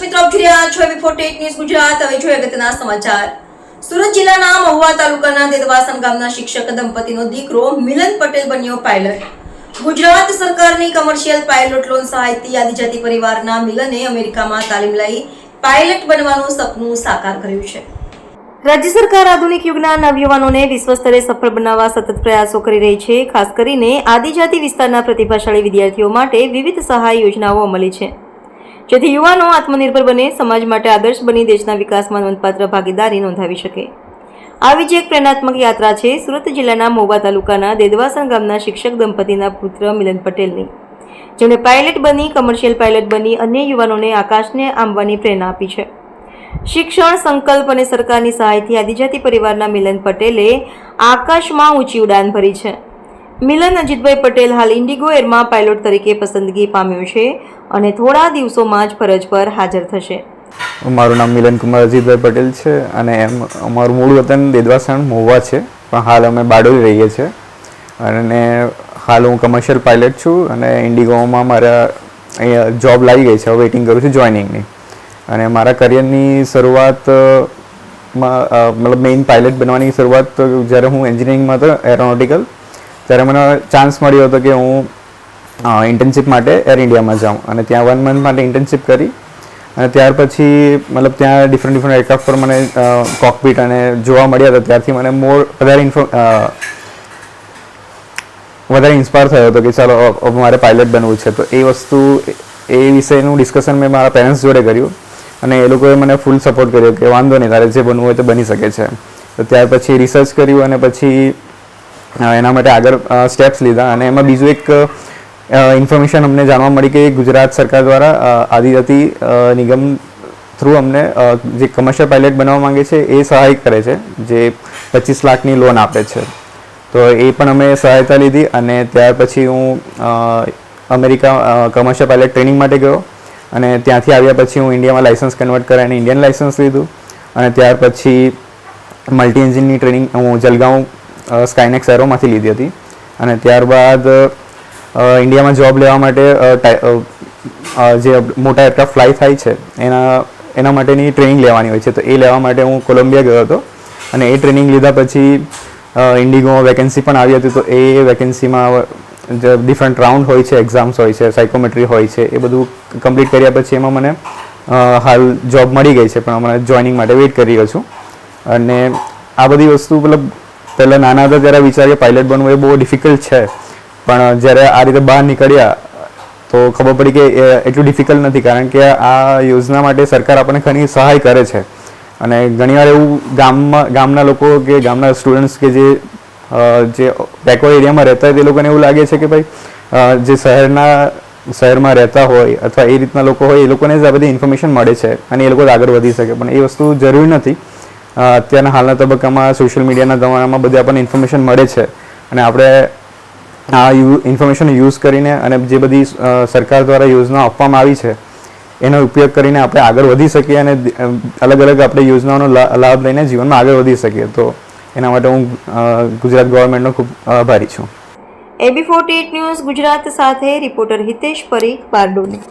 Before tech news Gujarat. સરકારની commercial pilot loan પરિવારના મિલને અમેરિકામાં તાલીમ લઈ પાયલટ બનવાનું સપનું સાકાર કર્યું છે. રાજ્ય સરકાર આધુનિક યુગના નવયુવાનોને વિશ્વ સ્તરે સફળ બનાવવા સતત પ્રયાસો કરી રહી છે. ખાસ કરીને આદિજાતિ વિસ્તારના પ્રતિભાશાળી વિદ્યાર્થીઓ માટે વિવિધ સહાય યોજનાઓ અમલી છે. જેથી યુવાનો આત્મનિર્ભર બને, સમાજ માટે આદર્શ બની, દેશના વિકાસમાં નોંધપાત્ર ભાગીદારી નોંધાવી શકે. આવી જ એક પ્રેરણાત્મક યાત્રા છે સુરત જિલ્લાના મોવા તાલુકાના દેદવાસણ ગામના શિક્ષક દંપતીના પુત્ર મિલન પટેલની. જેમણે પાયલટ બની કમર્શિયલ પાયલટ બની, અન્ય યુવાનોને આકાશને આંબવાની પ્રેરણા આપી છે. શિક્ષણ, સંકલ્પ અને સરકારની સહાયથી આદિજાતિ પરિવારના મિલન પટેલે આકાશમાં ઊંચી ઉડાન ભરી છે. મિલન અજીતભાઈ પટેલ હાલ ઇન્ડિગો એરમાં પાયલોટ તરીકે પસંદગી પામ્યું છે અને થોડા દિવસોમાં જ ફરજ પર હાજર થશે. મારું નામ મિલન કુમાર અજીતભાઈ પટેલ છે અને એમ અમારું મૂળ વતન દેદવાસણ મહુવા છે. પણ હાલ અમે બારડોલી રહીએ છીએ. અને હાલ હું કમર્શિયલ પાયલટ છું અને ઇન્ડિગોમાં મારા અહીંયા જોબ લાગી ગઈ છે. વેઇટિંગ કરું છું જોઈનિંગની અને મારા કરિયરની શરૂઆત મતલબ મેઇન પાયલટ બનવાની શરૂઆત, જ્યારે હું એન્જિનિયરિંગમાં હતો એરોનોટિકલ ત્યારે મને ચાન્સ મળ્યો હતો કે હું ઇન્ટર્નશિપ માટે એર ઇન્ડિયામાં જાઉં. અને ત્યાં વન મંથ માટે ઇન્ટર્નશિપ કરી. અને ત્યાર પછી મતલબ ત્યાં ડિફરન્ટ ડિફરન્ટ એરક્રાફ્ટ પર મને કોકપીટ અને જોવા મળ્યા હતા. ત્યારથી મને મોર વધારે ઇન્ફો વધારે ઇન્સ્પાયર થયો હતો કે ચાલો મારે પાયલટ બનવું છે. તો એ વસ્તુ, એ વિષયનું ડિસ્કશન મેં મારા પેરેન્ટ્સ જોડે કર્યું. અને એ લોકોએ મને ફૂલ સપોર્ટ કર્યો કે વાંધો નહીં, તારે જે બનવું હોય તો બની શકે છે. તો ત્યાર પછી રિસર્ચ કર્યું અને પછી એના માટે આગળ સ્ટેપ્સ લીધા અને એમાં બીજું એક ઇન્ફોર્મેશન અમને જાણવા મળી કે ગુજરાત સરકાર દ્વારા આદિજાતિ નિગમ થ્રુ અમને જે કમર્શિયલ પાયલટ બનાવવા માંગે છે, એ સહાય કરે છે, જે પચીસ લાખની લોન આપે છે. તો એ પણ અમે સહાયતા લીધી અને ત્યાર પછી હું અમેરિકા કમર્શિયલ પાયલટ ટ્રેનિંગ માટે ગયો અને ત્યાંથી આવ્યા પછી હું ઇન્ડિયામાં લાઇસન્સ કન્વર્ટ કરાવીને ઇન્ડિયન લાઇસન્સ લીધું. અને ત્યાર પછી મલ્ટી એન્જિનની ટ્રેનિંગ હું જલગાંવ સ્કાયનેક્સ એરોમાંથી લીધી હતી. અને ત્યારબાદ ઇન્ડિયામાં જોબ લેવા માટે જે મોટા એરક્રાફ્ટ ફ્લાય થાય છે, એના એના માટેની ટ્રેનિંગ લેવાની હોય છે. તો એ લેવા માટે હું કોલંબિયા ગયો હતો. અને એ ટ્રેનિંગ લીધા પછી ઇન્ડિગોમાં વેકેન્સી પણ આવી હતી. તો એ વેકેન્સીમાં જે ડિફરન્ટ રાઉન્ડ હોય છે એક્ઝામ્સ હોય છે સાયકોમેટ્રી હોય છે, એ બધું કમ્પ્લીટ કર્યા પછી એમાં મને હાલ જોબ મળી ગઈ છે. પણ હમણાં જોઈનિંગ માટે વેઇટ કરી રહ્યો છું. અને આ બધી વસ્તુ મતલબ પહેલાં નાના હતા ત્યારે વિચારીએ પાયલટ બનવું એ બહુ ડિફિકલ્ટ છે. પણ જ્યારે આ રીતે બહાર નીકળ્યા, તો ખબર પડી કે એટલું ડિફિકલ્ટ નથી, કારણ કે આ યોજના માટે સરકાર આપણને ઘણી સહાય કરે છે. અને ઘણીવાર એવું ગામમાં, ગામના લોકો કે ગામના સ્ટુડન્ટ્સ કે જે જે બેકવર્ડ એરિયામાં રહેતા હોય, તે લોકોને એવું લાગે છે કે ભાઈ જે શહેરના, શહેરમાં રહેતા હોય અથવા એ રીતના લોકો હોય, એ લોકોને જ આ બધી ઇન્ફોર્મેશન મળે છે અને એ લોકો આગળ વધી શકે. પણ એ વસ્તુ જરૂરી નથી. અત્યારના હાલના તબક્કામાં સોશિયલ મીડિયાના જમાનામાં બધી આપણને ઇન્ફોર્મેશન મળે છે. અને આપણે આ યુ ઇન્ફોર્મેશન યુઝ કરીને અને જે બધી સરકાર દ્વારા યોજનાઓ આપવામાં આવી છે, એનો ઉપયોગ કરીને આપણે આગળ વધી શકીએ અને અલગ અલગ આપણે યોજનાઓનો લાભ લઈને જીવનમાં આગળ વધી શકીએ. તો એના માટે હું ગુજરાત ગવર્મેન્ટનો ખૂબ આભારી છું. એબી ફોર્ટી ન્યૂઝ ગુજરાત સાથે, રિપોર્ટર હિતેશ પરીખ, બારડોલી.